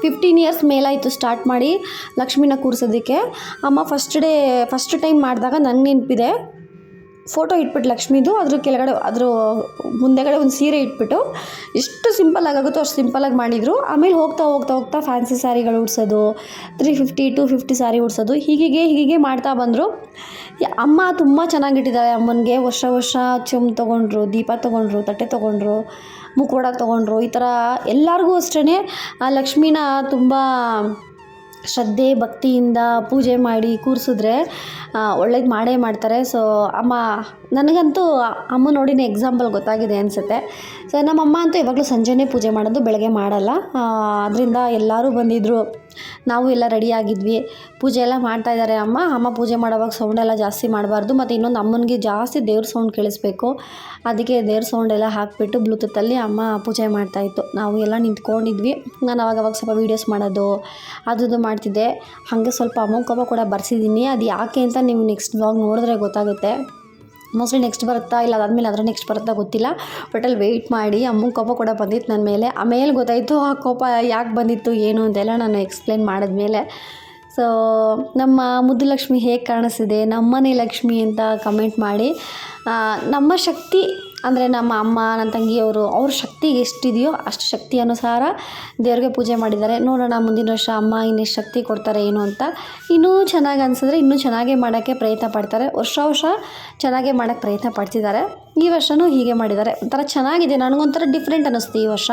ಫಿಫ್ಟೀನ್ ಇಯರ್ಸ್ ಮೇಲಾಯಿತು ಸ್ಟಾರ್ಟ್ ಮಾಡಿ ಲಕ್ಷ್ಮಿನ ಕೂರಿಸೋದಕ್ಕೆ. ಅಮ್ಮ ಫಸ್ಟ್ ಡೇ ಫಸ್ಟ್ ಟೈಮ್ ಮಾಡಿದಾಗ ನನಗೆ ನೆನಪಿದೆ. ಫೋಟೋ ಇಟ್ಬಿಟ್ಟು ಲಕ್ಷ್ಮಿದು, ಅದ್ರ ಕೆಳಗಡೆ, ಅದ್ರ ಮುಂದೆಗಡೆ ಒಂದು ಸೀರೆ ಇಟ್ಬಿಟ್ಟು ಎಷ್ಟು ಸಿಂಪಲ್ ಆಗುತ್ತೋ ಅಷ್ಟು ಸಿಂಪಲಾಗಿ ಮಾಡಿದರು. ಆಮೇಲೆ ಹೋಗ್ತಾ ಹೋಗ್ತಾ ಹೋಗ್ತಾ ಫ್ಯಾನ್ಸಿ ಸ್ಯಾರಿಗಳು ಉಡ್ಸೋದು three fifty to fifty sari ಉಡ್ಸೋದು ಹೀಗೆ ಹೀಗೆ ಮಾಡ್ತಾ ಬಂದರು. ಅಮ್ಮ ತುಂಬ ಚೆನ್ನಾಗಿಟ್ಟಿದ್ದಾರೆ ಅಮ್ಮನಿಗೆ. ವರ್ಷ ವರ್ಷ ಚುಮ್ ತೊಗೊಂಡ್ರು, ದೀಪ ತೊಗೊಂಡ್ರು, ತಟ್ಟೆ ತೊಗೊಂಡ್ರು ಮುಖವಾಡ ತೊಗೊಂಡ್ರು, ಈ ಥರ ಎಲ್ಲರಿಗೂ ಅಷ್ಟೇ ಲಕ್ಷ್ಮೀನ ತುಂಬ ಶ್ರದ್ಧೆ ಭಕ್ತಿಯಿಂದ ಪೂಜೆ ಮಾಡಿ ಕೂರಿಸಿದ್ರೆ ಒಳ್ಳೇದು ಮಾಡೇ ಮಾಡ್ತಾರೆ. ಸೊ ಅಮ್ಮ ನನಗಂತೂ ಅಮ್ಮ ನೋಡಿನ ಎಕ್ಸಾಂಪಲ್ ಗೊತ್ತಾಗಿದೆ ಅನಿಸುತ್ತೆ. ಸೊ ನಮ್ಮಮ್ಮ ಅಂತೂ ಯಾವಾಗಲೂ ಸಂಜೆನೇ ಪೂಜೆ ಮಾಡೋದು ಬೆಳಗ್ಗೆ ಮಾಡಲ್ಲ. ಅದರಿಂದ ಎಲ್ಲರೂ ಬಂದಿದ್ದರು ನಾವು ಎಲ್ಲ ರೆಡಿಯಾಗಿದ್ವಿ ಪೂಜೆ ಎಲ್ಲ ಮಾಡ್ತಾ ಇದ್ದಾರೆ ಅಮ್ಮ. ಅಮ್ಮ ಪೂಜೆ ಮಾಡೋವಾಗ ಸೌಂಡ್ ಎಲ್ಲ ಜಾಸ್ತಿ ಮಾಡಬಾರ್ದು. ಮತ್ತು ಇನ್ನೊಂದು ಅಮ್ಮನಿಗೆ ಜಾಸ್ತಿ ದೇವ್ರ ಸೌಂಡ್ ಕೇಳಿಸ್ಬೇಕು. ಅದಕ್ಕೆ ದೇವ್ರ ಸೌಂಡ್ ಎಲ್ಲ ಹಾಕಿಬಿಟ್ಟು ಬ್ಲೂಟೂತಲ್ಲಿ ಅಮ್ಮ ಪೂಜೆ ಮಾಡ್ತಾಯಿತ್ತು ನಾವು ಎಲ್ಲ ನಿಂತ್ಕೊಂಡಿದ್ವಿ. ನಾನು ಅವಾಗ ಅವಾಗ ಸ್ವಲ್ಪ ವೀಡಿಯೋಸ್ ಮಾಡೋದು ಅದು ಇದು ಮಾಡ್ತಿದ್ದೆ. ಹಾಗೆ ಸ್ವಲ್ಪ ಅಮ್ಮ ಕೂಡ ಬರ್ಸಿದ್ದೀನಿ. ಅದು ಯಾಕೆ ಅಂತ ನೀವು ನೆಕ್ಸ್ಟ್ ಬ್ಲಾಗ್ ನೋಡಿದ್ರೆ ಗೊತ್ತಾಗುತ್ತೆ. ಮೋಸ್ಟ್ಲಿ ನೆಕ್ಸ್ಟ್ ಬರುತ್ತಾ ಇಲ್ಲ, ಅದಾದಮೇಲೆ ಅದರ ನೆಕ್ಸ್ಟ್ ಬರುತ್ತಾ ಗೊತ್ತಿಲ್ಲ. ಬಟ್ ಅಲ್ಲಿ ವೆಯ್ಟ್ ಮಾಡಿ ಅಮ್ಮನ ಕೋಪ ಕೂಡ ಬಂದಿತ್ತು ನನ್ನ ಮೇಲೆ. ಆಮೇಲೆ ಗೊತ್ತಾಯಿತು, ಆ ಕೋಪ ಯಾಕೆ ಬಂದಿತ್ತು, ಏನು ಅಂತೆಲ್ಲ ನಾನು ಎಕ್ಸ್ಪ್ಲೇನ್ ಮಾಡಿದ್ಮೇಲೆ. ಸೊ ನಮ್ಮ ಮುದ್ದು ಲಕ್ಷ್ಮಿ ಹೇಗೆ ಕಾಣಿಸಿದೆ ನಮ್ಮನೆ ಲಕ್ಷ್ಮಿ ಅಂತ ಕಮೆಂಟ್ ಮಾಡಿ ನಮ್ಮ ಶಕ್ತಿ ಅಂದರೆ ನಮ್ಮ ಅಮ್ಮ ನನ್ನ ತಂಗಿಯವರು ಅವ್ರ ಶಕ್ತಿ ಎಷ್ಟಿದೆಯೋ ಅಷ್ಟು ಶಕ್ತಿ ಅನುಸಾರ ದೇವ್ರಿಗೆ ಪೂಜೆ ಮಾಡಿದ್ದಾರೆ. ನೋಡೋಣ ಮುಂದಿನ ವರ್ಷ ಅಮ್ಮ ಇನ್ನೆಷ್ಟು ಶಕ್ತಿ ಕೊಡ್ತಾರೆ ಏನು ಅಂತ. ಇನ್ನೂ ಚೆನ್ನಾಗಿ ಅನಿಸಿದ್ರೆ ಇನ್ನೂ ಚೆನ್ನಾಗೇ ಮಾಡೋಕ್ಕೆ ಪ್ರಯತ್ನ ಪಡ್ತಾರೆ. ವರ್ಷ ವರ್ಷ ಚೆನ್ನಾಗೇ ಮಾಡೋಕ್ಕೆ ಪ್ರಯತ್ನ ಪಡ್ತಿದ್ದಾರೆ. ಈ ವರ್ಷವೂ ಹೀಗೆ ಮಾಡಿದ್ದಾರೆ. ಒಂಥರ ಚೆನ್ನಾಗಿದೆ. ನನಗೊಂಥರ ಡಿಫ್ರೆಂಟ್ ಅನ್ನಿಸ್ತು ಈ ವರ್ಷ.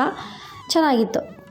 ಚೆನ್ನಾಗಿತ್ತು.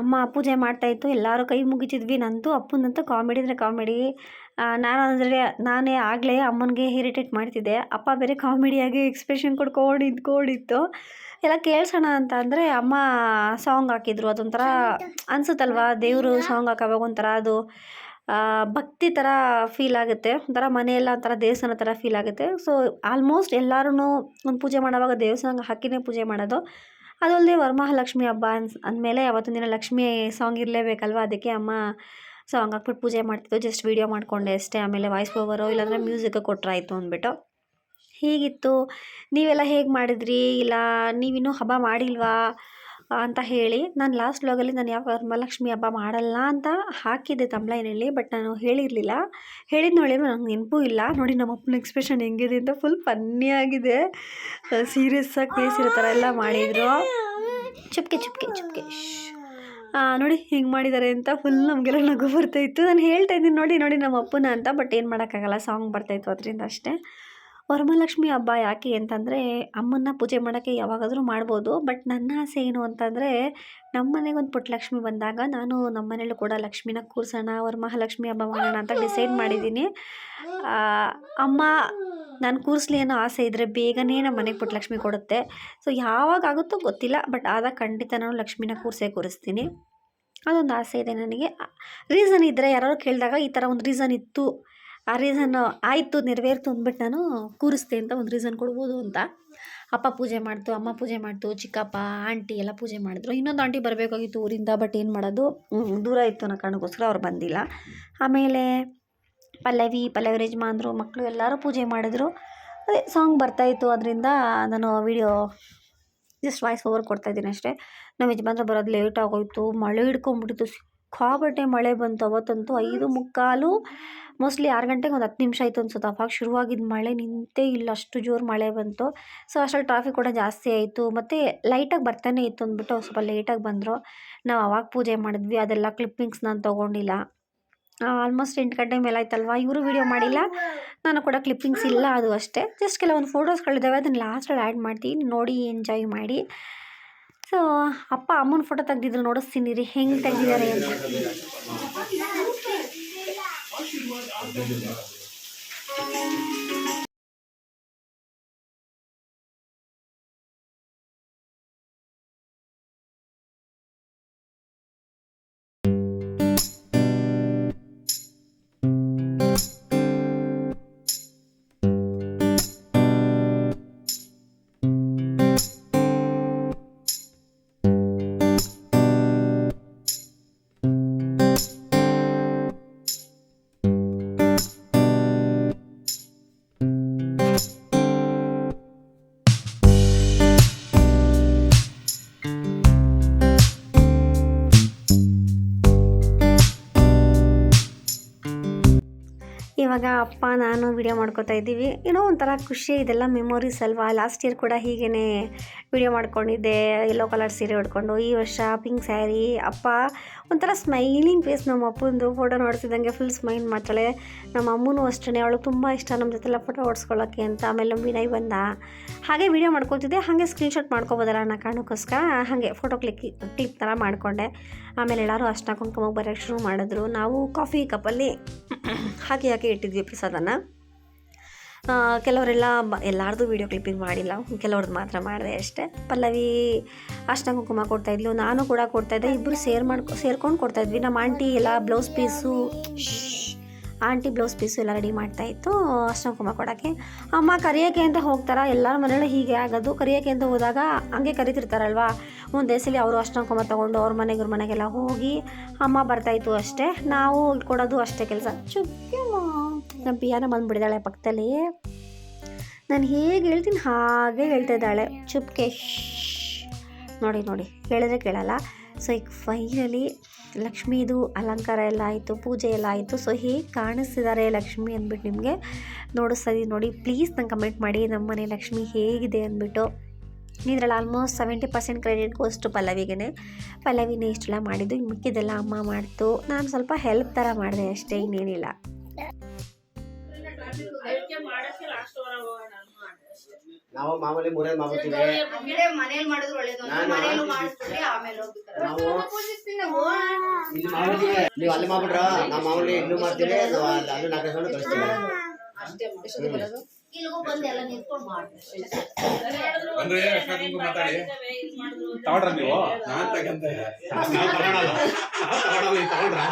ಅಮ್ಮ ಪೂಜೆ ಮಾಡ್ತಾಯಿತ್ತು, ಎಲ್ಲರೂ ಕೈ ಮುಗಿತಿದ್ವಿ ನಂದು, ಅಪ್ಪನಂತೂ ಕಾಮಿಡಿ ಅಂದರೆ ಕಾಮಿಡಿ. ನಾನು ಅಂದರೆ ನಾನೇ ಆಗಲೇ ಅಮ್ಮನಿಗೆ ಇರಿಟೇಟ್ ಮಾಡ್ತಿದ್ದೆ. ಅಪ್ಪ ಬೇರೆ ಕಾಮಿಡಿಯಾಗಿ ಎಕ್ಸ್ಪ್ರೆಷನ್ ಕೊಡ್ಕೊಂಡು ಇದ್ಕೊಂಡಿತ್ತು ಎಲ್ಲ ಕೇಳಿಸೋಣ ಅಂತ ಅಂದರೆ ಅಮ್ಮ ಸಾಂಗ್ ಹಾಕಿದ್ರು. ಅದೊಂಥರ ಅನಿಸುತ್ತಲ್ವಾ? ದೇವರು ಸಾಂಗ್ ಹಾಕೋವಾಗ ಒಂಥರ ಅದು ಭಕ್ತಿ ಥರ ಫೀಲ್ ಆಗುತ್ತೆ. ಒಂಥರ ಮನೆಯೆಲ್ಲ ಒಂಥರ ದೇವಸ್ಥಾನ ಥರ ಫೀಲ್ ಆಗುತ್ತೆ. ಸೊ ಆಲ್ಮೋಸ್ಟ್ ಎಲ್ಲರೂ ಒಂದು ಪೂಜೆ ಮಾಡೋವಾಗ ದೇವಸ್ಥಾನ ಹಾಕಿನೇ ಪೂಜೆ ಮಾಡೋದು. ಅದಲ್ಲದೆ ವರಮಹಾಲಕ್ಷ್ಮಿ ಹಬ್ಬ ಅನ್ಸ್ ಅಂದಮೇಲೆ ಅವತ್ತಿನ ದಿನ ಲಕ್ಷ್ಮಿ ಸಾಂಗ್ ಇರಲೇಬೇಕಲ್ವ? ಅದಕ್ಕೆ ಅಮ್ಮ ಸಾಂಗ್ ಹಾಕ್ಬಿಟ್ಟು ಪೂಜೆ ಮಾಡ್ತಿದ್ದು ಜಸ್ಟ್ ವೀಡಿಯೋ ಮಾಡಿಕೊಂಡೆ ಅಷ್ಟೇ. ಆಮೇಲೆ ವಾಯ್ಸ್ ಓವರು ಇಲ್ಲಾಂದರೆ ಮ್ಯೂಸಿಕ್ ಕೊಟ್ಟರಾಯಿತು ಅಂದ್ಬಿಟ್ಟು. ಹೀಗಿತ್ತು. ನೀವೆಲ್ಲ ಹೇಗೆ ಮಾಡಿದ್ರಿ? ಇಲ್ಲ, ನೀವಿನ್ನೂ ಹಬ್ಬ ಮಾಡಿಲ್ವಾ? ಅಂತ ಹೇಳಿ ನಾನು ಲಾಸ್ಟ್ ವ್ಲಾಗಲ್ಲಿ ನಾನು ಯಾವ ವರಮಹಾಲಕ್ಷ್ಮಿ ಹಬ್ಬ ಮಾಡಲ್ಲ ಅಂತ ಹಾಕಿದ್ದೆ ತಮ್ಲೈನಲ್ಲಿ ಬಟ್ ನಾನು ಹೇಳಿರಲಿಲ್ಲ. ಹೇಳಿದ ನೋಡಿ ನಂಗೆ ನೆನಪು ಇಲ್ಲ. ನೋಡಿ ನಮ್ಮ ಅಪ್ಪನ ಎಕ್ಸ್ಪ್ರೆಷನ್ ಹೆಂಗಿದೆ ಅಂತ ಫುಲ್ ಫನ್ನಿಯಾಗಿದೆ ಸೀರಿಯಸ್ಸಾಗಿ ಬೇಸಿರೋ ಥರ ಎಲ್ಲ ಮಾಡಿದರು. ಚುಪ್ಕೆ ಚುಪ್ಕೆ ಚುಪ್ಕೆ. ನೋಡಿ ಹಿಂಗೆ ಮಾಡಿದ್ದಾರೆ ಅಂತ ಫುಲ್ ನಮಗೆಲ್ಲ ನಗು ಬರ್ತಾಯಿತ್ತು ನಾನು ಹೇಳ್ತಾ ಇದ್ದೀನಿ ನೋಡಿ ನೋಡಿ ನಮ್ಮ ಅಪ್ಪನ ಅಂತ ಬಟ್ ಏನು ಮಾಡೋಕ್ಕಾಗಲ್ಲ. ಸಾಂಗ್ ಬರ್ತಾಯಿತ್ತು ಅದರಿಂದ ಅಷ್ಟೇ. ವರಮಹಾಲಕ್ಷ್ಮಿ ಹಬ್ಬ ಯಾಕೆ ಅಂತಂದರೆ ಅಮ್ಮನ್ನ ಪೂಜೆ ಮಾಡೋಕ್ಕೆ ಯಾವಾಗಾದರೂ ಮಾಡ್ಬೋದು. ಬಟ್ ನನ್ನ ಆಸೆ ಏನು ಅಂತಂದರೆ ನಮ್ಮ ಮನೆಗೆ ಒಂದು ಪುಟ್ಟಲಕ್ಷ್ಮಿ ಬಂದಾಗ ನಾನು ನಮ್ಮ ಮನೇಲೂ ಕೂಡ ಲಕ್ಷ್ಮಿನ ಕೂರ್ಸೋಣ, ವರಮಹಾಲಕ್ಷ್ಮಿ ಹಬ್ಬ ಮಾಡೋಣ ಅಂತ ಡಿಸೈಡ್ ಮಾಡಿದ್ದೀನಿ. ಅಮ್ಮ ನಾನು ಕೂರಿಸ್ಲಿ ಅನ್ನೋ ಆಸೆ ಇದ್ದರೆ ಬೇಗನೆ ನಮ್ಮ ಮನೆಗೆ ಪುಟ್ಟಲಕ್ಷ್ಮಿ ಕೊಡುತ್ತೆ. ಸೊ ಯಾವಾಗ ಆಗುತ್ತೋ ಗೊತ್ತಿಲ್ಲ, ಬಟ್ ಆದ ಖಂಡಿತ ನಾನು ಲಕ್ಷ್ಮಿನ ಕೂರಿಸೇ ಕೂರಿಸ್ತೀನಿ. ಅದೊಂದು ಆಸೆ ಇದೆ ನನಗೆ. ರೀಸನ್ ಇದ್ದರೆ ಯಾರಾದ್ರು ಕೇಳಿದಾಗ ಈ ಥರ ಒಂದು ರೀಸನ್ ಇತ್ತು ಆ ರೀಸನ್ ಆಯಿತು, ನೆರವೇರ್ತು ಅಂದ್ಬಿಟ್ಟು ನಾನು ಕೂರಿಸ್ತೆ ಅಂತ ಒಂದು ರೀಸನ್ ಕೊಡ್ಬೋದು ಅಂತ. ಅಪ್ಪ ಪೂಜೆ ಮಾಡ್ತು, ಅಮ್ಮ ಪೂಜೆ ಮಾಡ್ತು, ಚಿಕ್ಕಪ್ಪ, ಆಂಟಿ ಎಲ್ಲ ಪೂಜೆ ಮಾಡಿದ್ರು. ಇನ್ನೊಂದು ಆಂಟಿ ಬರಬೇಕಾಗಿತ್ತು ಊರಿಂದ ಬಟ್ ಏನು ಮಾಡೋದು? ದೂರ ಇತ್ತು ಅನ್ನೋ ಕಾರಣಕ್ಕೋಸ್ಕರ ಅವ್ರು ಬಂದಿಲ್ಲ. ಆಮೇಲೆ ಪಲ್ಲವಿ ಪಲ್ಲವಿ ಯಜಮಾನ್ರು ಮಕ್ಕಳು ಎಲ್ಲರೂ ಪೂಜೆ ಮಾಡಿದ್ರು. ಅದೇ ಸಾಂಗ್ ಬರ್ತಾಯಿತ್ತು ಅದರಿಂದ ನಾನು ವಿಡಿಯೋ ಜಸ್ಟ್ ವಾಯ್ಸ್ ಓವರ್ ಕೊಡ್ತಾಯಿದ್ದೀನಿ ಅಷ್ಟೇ. ನಮ್ಮ ಯಜಮಾನ್ರು ಬರೋದು ಲೇಟ್ ಆಗೋಯ್ತು, ಮಳೆ ಹಿಡ್ಕೊಂಬಿಟ್ಟಿತ್ತು ಸಿಕ್ಕಾಪಟ್ಟೆ ಮಳೆ ಬಂತು ಅವತ್ತಂತೂ ಐದು ಮುಕ್ಕಾಲು ಮೋಸ್ಟ್ಲಿ ಆರು ಗಂಟೆಗೆ ಒಂದು ಹತ್ತು ನಿಮಿಷ ಆಯಿತು ಅನ್ಸುತ್ತೆ. ಅವಾಗ ಶುರುವಾಗಿದ್ದ ಮಳೆ ನಿಂತೇ ಇಲ್ಲ, ಅಷ್ಟು ಜೋರು ಮಳೆ ಬಂತು. ಸೊ ಅಷ್ಟರಲ್ಲಿ ಟ್ರಾಫಿಕ್ ಕೂಡ ಜಾಸ್ತಿ ಆಯಿತು. ಮತ್ತು ಲೈಟಾಗಿ ಬರ್ತಾನೆ ಇತ್ತು ಅಂದ್ಬಿಟ್ಟು ಸ್ವಲ್ಪ ಲೇಟಾಗಿ ಬಂದರು. ನಾವು ಅವಾಗ ಪೂಜೆ ಮಾಡಿದ್ವಿ. ಅದೆಲ್ಲ ಕ್ಲಿಪ್ಪಿಂಗ್ಸ್ ನಾನು ತೊಗೊಂಡಿಲ್ಲ. ಆಲ್ಮೋಸ್ಟ್ ಎಂಟು ಗಂಟೆ ಮೇಲೆ ಆಯ್ತಲ್ವಾ? ಇವರು ವೀಡಿಯೋ ಮಾಡಿಲ್ಲ. ನಾನು ಕೂಡ ಕ್ಲಿಪ್ಪಿಂಗ್ಸ್ ಇಲ್ಲ ಅದು ಅಷ್ಟೇ. ಜಸ್ಟ್ ಕೆಲವೊಂದು ಫೋಟೋಸ್ಗಳಿದ್ದಾವೆ ಅದನ್ನು ಲಾಸ್ಟಲ್ಲಿ ಆ್ಯಡ್ ಮಾಡ್ತೀನಿ. ನೋಡಿ ಎಂಜಾಯ್ ಮಾಡಿ. ಸೊ ಅಪ್ಪ ಅಮ್ಮನ ಫೋಟೋ ತೆಗೆದಿದ್ರು ನೋಡಿಸ್ತೀನಿ ರೀ ಹೆಂಗೆ ತೆಗೆದಿದ್ದಾರೆ ಅಂತ. ಇವಾಗ ಅಪ್ಪ, ನಾನು ವಿಡಿಯೋ ಮಾಡ್ಕೋತಾ ಇದ್ದೀವಿ. ಏನೋ ಒಂಥರ ಖುಷಿ, ಇದೆಲ್ಲ ಮೆಮೊರೀಸ್ ಅಲ್ವಾ? ಲಾಸ್ಟ್ ಇಯರ್ ಕೂಡ ಹೀಗೇ ವಿಡಿಯೋ ಮಾಡ್ಕೊಂಡಿದ್ದೆ. ಯೆಲ್ಲೋ ಕಲರ್ ಸೀರೆ ಉಟ್ಕೊಂಡು, ಈ ವರ್ಷ ಪಿಂಕ್ ಸ್ಯಾರಿ ಅಪ್ಪ ಒಂಥರ ಸ್ಮೈಲಿಂಗ್ ಫೇಸ್ ನಮ್ಮ ಅಪ್ಪಂದು ಫೋಟೋ ನೋಡ್ತಿದ್ದಂಗೆ ಫುಲ್ ಸ್ಮೈಲ್ ಮಾಡ್ತಾಳೆ. ನಮ್ಮ ಅಮ್ಮನೂ ಅಷ್ಟೇ ಅವಳು ತುಂಬ ಇಷ್ಟ ನಮ್ಮ ಜೊತೆಲ್ಲ ಫೋಟೋ ಹೊಡ್ಸ್ಕೊಳ್ಳೋಕ್ಕೆ ಅಂತ. ಆಮೇಲೆ ನಮ್ಮ ವಿನಯ್ ಬಂದ. ಹಾಗೆ ವಿಡಿಯೋ ಮಾಡ್ಕೊತಿದ್ದೆ, ಹಾಗೆ ಸ್ಕ್ರೀನ್ಶಾಟ್ ಮಾಡ್ಕೊಬೋದಲ್ಲ ಅನ್ನೋ ಕಾರಣಕ್ಕೋಸ್ಕರ? ಹಾಗೆ ಫೋಟೋ ಕ್ಲಿಕ್ ಕ್ಲಿಕ್ ಥರ ಮಾಡಿಕೊಂಡೆ. ಆಮೇಲೆ ಎಲ್ಲರೂ ಅರ್ಶಿನ ಕುಂಕುಮಕ್ಕೆ ಬರೋಕ್ಕೆ ಶುರು ಮಾಡಿದ್ರು. ನಾವು ಕಾಫಿ ಕಪ್ಪಲ್ಲಿ ಹಾಕಿ ಹಾಕಿ ಇಟ್ಟಿದ್ವಿ ಪ್ರಸಾದನ. ಕೆಲವರೆಲ್ಲ ಬ, ಎಲ್ಲರದು ವೀಡಿಯೋ ಕ್ಲಿಪ್ಪಿಂಗ್ ಮಾಡಿಲ್ಲ. ಕೆಲವ್ರದ್ದು ಮಾತ್ರ ಮಾಡಿದೆ ಅಷ್ಟೇ. ಪಲ್ಲವಿ ಅರ್ಶಿನ ಕುಂಕುಮ ಕೊಡ್ತಾಯಿದ್ಲು ನಾನು ಕೂಡ ಕೊಡ್ತಾಯಿದ್ದೆ ಇಬ್ಬರು ಸೇರ್ ಮಾಡ್ಕೊ, ಸೇರ್ಕೊಂಡು ಕೊಡ್ತಾಯಿದ್ವಿ ನಮ್ಮ ಆಂಟಿ ಎಲ್ಲ blouse piece aunty blouse piece ಎಲ್ಲ ರೆಡಿ ಮಾಡ್ತಾಯಿತ್ತು ಅಷ್ಟಮ ಕುಂಬ ಕೊಡೋಕ್ಕೆ. ಅಮ್ಮ ಕರಿಯೋಕೆ ಅಂತ ಹೋಗ್ತಾರೆ? ಎಲ್ಲರ ಮನೇಲೂ ಹೀಗೆ ಆಗೋದು. ಕರಿಯೋಕೆ ಅಂತ ಹೋದಾಗ ಹಂಗೆ ಕರಿತಿರ್ತಾರಲ್ವಾ? ಒಂದು ದೇಸಲಿ ಅವರು ಅಷ್ಟಮ ಕುಂಬ ತೊಗೊಂಡು ಅವ್ರ ಮನೆಗೆ ಇವ್ರ ಮನೆಗೆಲ್ಲ ಹೋಗಿ ಅಮ್ಮ ಬರ್ತಾಯಿತ್ತು ಅಷ್ಟೇ. ನಾವು ಕೊಡೋದು ಅಷ್ಟೇ ಕೆಲಸ. ಚುಕ್ಕಿಮ್ಮ ನಮ್ಮ ಪಿಯಾನ ಬಂದುಬಿಡಿದಾಳೆ ಪಕ್ಕದಲ್ಲಿ. ನಾನು ಹೇಗೆ ಹೇಳ್ತೀನಿ? ಹಾಗೆ ಹೇಳ್ತಾ ಇದ್ದಾಳೆ. ಚುಪ್ಕೆ ನೋಡಿ ನೋಡಿ. ಹೇಳಿದ್ರೆ ಕೇಳಲ್ಲ. ಸೊ ಈಗ ಫೈನಲಿ ಲಕ್ಷ್ಮೀದು ಅಲಂಕಾರ ಎಲ್ಲ ಆಯಿತು, ಪೂಜೆ ಎಲ್ಲ ಆಯಿತು. ಸೊ ಹೇಗೆ ಕಾಣಿಸ್ತಿದ್ದಾರೆ ಲಕ್ಷ್ಮಿ ಅಂದ್ಬಿಟ್ಟು ನಿಮಗೆ? ನೋಡಿಸ್ತಾ ಇದೀನಿ ನೋಡಿ ಪ್ಲೀಸ್ ನಂಗೆ ಕಮೆಂಟ್ ಮಾಡಿ ನಮ್ಮ ಮನೆ ಲಕ್ಷ್ಮಿ ಹೇಗಿದೆ ಅಂದ್ಬಿಟ್ಟು. ಇದರಲ್ಲಿ ಆಲ್ಮೋಸ್ಟ್ ಸೆವೆಂಟಿ ಪರ್ಸೆಂಟ್ ಕ್ರೆಡಿಟ್ ಅಷ್ಟು ಪಲ್ಲವಿಗೆ ಪಲ್ಲವಿನೇ ಇಷ್ಟೆಲ್ಲ ಮಾಡಿದ್ದು ಮಿಕ್ಕಿದೆಲ್ಲ ಅಮ್ಮ ಮಾಡ್ತು. ನಾನು ಸ್ವಲ್ಪ ಹೆಲ್ಪ್ ಥರ ಮಾಡಿದೆ ಅಷ್ಟೇ, ಇನ್ನೇನಿಲ್ಲ. ನಾವು ಮಾಮೂಲಿ ಮೂರೇ ಮಾಡ್ತೀವಿ ಮನೇಲಿ ಮಾಡಿದ್ರು ಒಳ್ಳೇದು ನಾನು- ಮನೇಲಿ ಮಾಡಿಸ್ಬಿಟ್ರೆ ಆಮೇಲೆ ಹೋಗ್ತಾರೆ ನಾವು ಇಲ್ಲಿ ಮಾಡ್ಬಿಡ್ತೀವಿ ನೀವು ಅಲ್ಲಿ ಮಾಡ್ಬಿಟ್ರ ನಾವು ಮಾಮೂಲಿ ಇಲ್ಲೂ ಮಾಡ್ತೀವಿ ನಾವು ಅಲ್ಲಿ ನಾಲ್ಕು ಕಳಿಸ್ತೀವಿ. ಇಲ್ಲಿಗೂ ಬಂದು ಎಲ್ಲ ನಿಂತ್ಕೊಂಡು ಮಾತಾಡಿ. ತಗೊಂಡ್ರ ನೀವು? ನಾನ್ ತಗಂತೆ ತಗೊಳಲ್ಲ ತಗೊಳಲ್ಲ, ತಗೊಂಡ್ರಾ?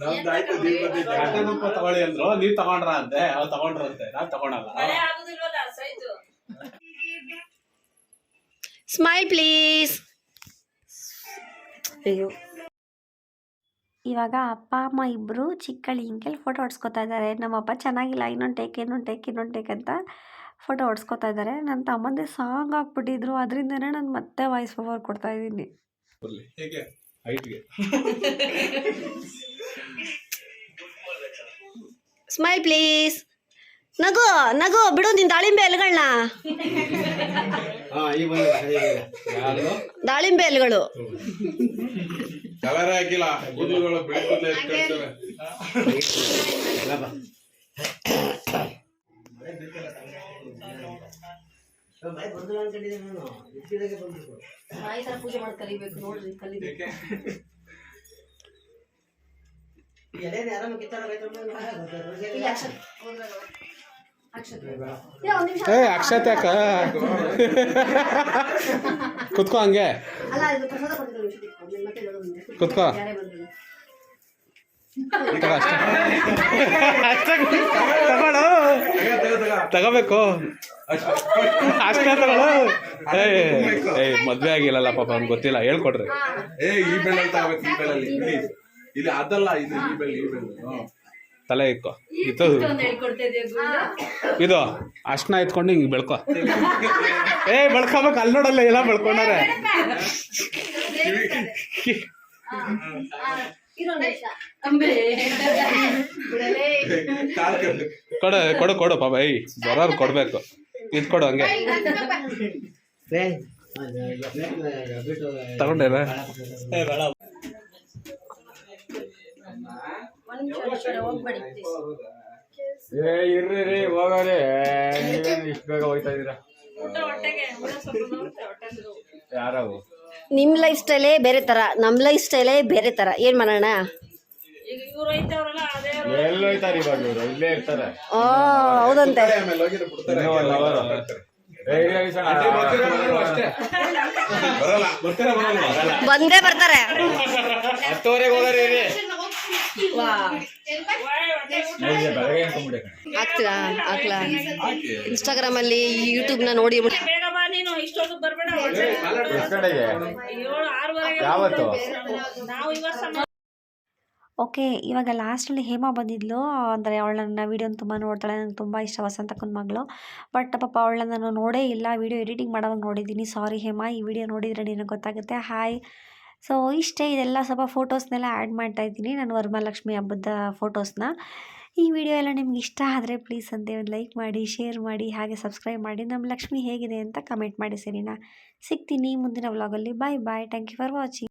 ನಮ್ದು ಆಯ್ತು ನೀವ್ ಬಂದಿದ್ದು. ಗಂಡನಪ್ಪ ತಗೊಳ್ಳಿ ಅಂದ್ರು. ನೀವ್ ತಗೊಂಡ್ರ ಅಂತೆ. ಅವ್ ತಗೊಂಡ್ರಂತೆ ನಾವ್ ತಗೊಳಲ್ಲ ಸ್ಮೈಲ್ ಪ್ಲೀಸ್ ಅಯ್ಯೋ. ಇವಾಗ ಅಪ್ಪ ಅಮ್ಮ ಇಬ್ಬರು ಚಿಕ್ಕಳಿ ಹಿಂಗೆಲ್ಲಿ ಫೋಟೋ ಹೊಡ್ಸ್ಕೊತಾ ಇದ್ದಾರೆ ನಮ್ಮಪ್ಪ ಚೆನ್ನಾಗಿಲ್ಲ ಇನ್ನೊಂದು ಟೇಕ್ ಇನ್ನೊಂದು ಟೇಕ್ ಇನ್ನೊಂದು ಟೇಕ್ ಅಂತ ಫೋಟೋ ಹೊಡ್ಸ್ಕೊತಾ ಇದ್ದಾರೆ ನನ್ನ ತಮ್ಮಂದೇ ಸಾಂಗ್ ಹಾಕ್ಬಿಟ್ಟಿದ್ರು ಅದರಿಂದನೇ ನಾನು ಮತ್ತೆ ವಾಯ್ಸ್ ಓವರ್ ಕೊಡ್ತಾ ಇದ್ದೀನಿ. ಬರ್ಲಿ. ಹೇಗೆ? ಹೈಟ್ಗೆ ಸ್ಮೈಲ್ ಪ್ಲೀಸ್ ನಗು ನಗು ಬಿಡು ನಿನ್ ದಾಳಿಂಬೆ ಎಲೆಗಳನ್ನ ದಾಳಿಂಬೆ ಎಲೆಗಳು. ಕಲರ್ ಹಾಕಿಲ್ಲ. ಕೂದಲುಗಳು ಬಿಳಿ ಕೂದಲು ಎತ್ಕೊಳ್ತವೆ ಪೂಜೆ ಮಾಡಿ ಕಲಿಬೇಕು ನೋಡ್ರಿ ಕಲಿಬೇಕು ಎಲೆನ ಕಿತ್ತಾರ ಏ ಅಕ್ಷತೆ ಅಕ್ಕ. ಕುತ್ಕೋ ಹಂಗೆ. ಕುತ್ಕೋ. ತಗೊಳು ತಗೋಬೇಕು. ಅಷ್ಟೇ ತಗೊಳು ಏಯ್ ಏಯ್ ಮದ್ವೆ ಆಗಿಲ್ಲಲ್ಲ ಪಾಪ ಅವ್ನ್ ಗೊತ್ತಿಲ್ಲ. ಹೇಳ್ಕೊಡ್ರಿ. ಏ ಈ ಬೆಳೆ ತಗೋಬೇಕು ಈ ಇಲ್ಲಿ ಇಲ್ಲಿ ಅದಲ್ಲ ಇದು ಈ ಬೆಳೆ ಈ ಬೆಳೆ ತಲೆ ಇಕ್ಕೋ. ಇದು ಇದು ಅಷ್ಟನ ಎತ್ಕೊಂಡು ಹಿಂಗೆ ಬೆಳ್ಕೊ. ಏ ಬೆಳ್ಕೊಬೇಕು ಅಲ್ಲಿ ನೋಡಲ್ಲ ಎಲ್ಲ ಬೆಳ್ಕೊಂಡಾರೆ ಕೊಡು ಕೊಡು ಕೊಡು ಪಾಪ. ಐ ಬರೋರು ಕೊಡ್ಬೇಕು. ಇದು ಕೊಡು ಹಂಗೆ. ಏ, ಅದು ಈಗ ಪ್ಲೇಟ್ ಮೇಲೆ ಬಿಟ್ಟು ಏ ಇರ್ರಿ ರೀ ಹೋಗೋರಿ ನೀವೇನು ಇಷ್ಟು ಬೇಗ ಹೋಯ್ತಾ ಇದೀರಾ ಯಾರವು? ನಿಮ್ ಲೈಫ್ ಸ್ಟೈಲೇ ಬೇರೆ ತರ ನಮ್ ಲೈಫ್ ಸ್ಟೈಲೇ ಬೇರೆ ತರ. ಏನ್ ಮಾಡೋಣ? ಎಲ್ಲಿ ಹೋಯ್ತಾರೆ ಇವಾಗ ಇವರು? ಇಲ್ಲೇ ಇರ್ತಾರೆ. ಓ ಹೌದಂತೆ. ಇನ್ನೂ. ಬರಲ್ಲ. ಬರ್ತೀರಾ ಬರಲ್ಲ ಬಂದೇ ಬರ್ತಾರೆ. ಹತ್ತುವರೆಗೆ ಹೋಗೋರಿ ಕಣೆ. ಹಾಕ್ಲಾ? ಇನ್ಸ್ಟಾಗ್ರಾಮ್ ಅಲ್ಲಿ ಯೂಟ್ಯೂಬ್ನ ನೋಡಿ ಓಕೆ ಇವಾಗ ಲಾಸ್ಟಲ್ಲಿ ಹೇಮಾ ಬಂದಿದ್ಲು. ಅಂದರೆ ಅವಳನ್ನ ನನ್ನ ವೀಡಿಯೋನ ತುಂಬ ನೋಡ್ತಾಳೆ. ನಂಗೆ ತುಂಬ ಇಷ್ಟ ವಸಂತಕ್ಕನ ಮಗಳು. ಬಟ್ ಪಾಪ ಅವಳನ್ನ ನಾನು ನೋಡೇ ಇಲ್ಲ. ವೀಡಿಯೋ ಎಡಿಟಿಂಗ್ ಮಾಡೋವಾಗ ನೋಡಿದ್ದೀನಿ. ಸಾರಿ ಹೇಮಾ ಈ ವಿಡಿಯೋ ನೋಡಿದರೆ ನಿನಗೆ ಗೊತ್ತಾಗುತ್ತೆ. ಹಾಯ್ ಸೊ ಇಷ್ಟೇ, ಇದೆಲ್ಲ ಸ್ವಲ್ಪ ಫೋಟೋಸ್ನೆಲ್ಲ ಆ್ಯಡ್ ಮಾಡ್ತಾ ಇದ್ದೀನಿ. ನಾನು ವರ್ಮಾಲಕ್ಷ್ಮಿ ಹಬ್ಬದ ಫೋಟೋಸ್ನ. ಈ ವಿಡಿಯೋ ಎಲ್ಲ ನಿಮ್ಗೆ ಇಷ್ಟ ಆದರೆ ಪ್ಲೀಸ್ ಅಂತೆ ಒಂದು ಲೈಕ್ ಮಾಡಿ, ಶೇರ್ ಮಾಡಿ, ಹಾಗೆ ಸಬ್ಸ್ಕ್ರೈಬ್ ಮಾಡಿ. ನಮ್ಮ ಲಕ್ಷ್ಮಿ ಹೇಗಿದೆ ಅಂತ ಕಮೆಂಟ್ ಮಾಡಿ ಸರಿನಾ? ಸಿಗ್ತೀನಿ ಮುಂದಿನ ವ್ಲಾಗಲ್ಲಿ bye bye thank you for watching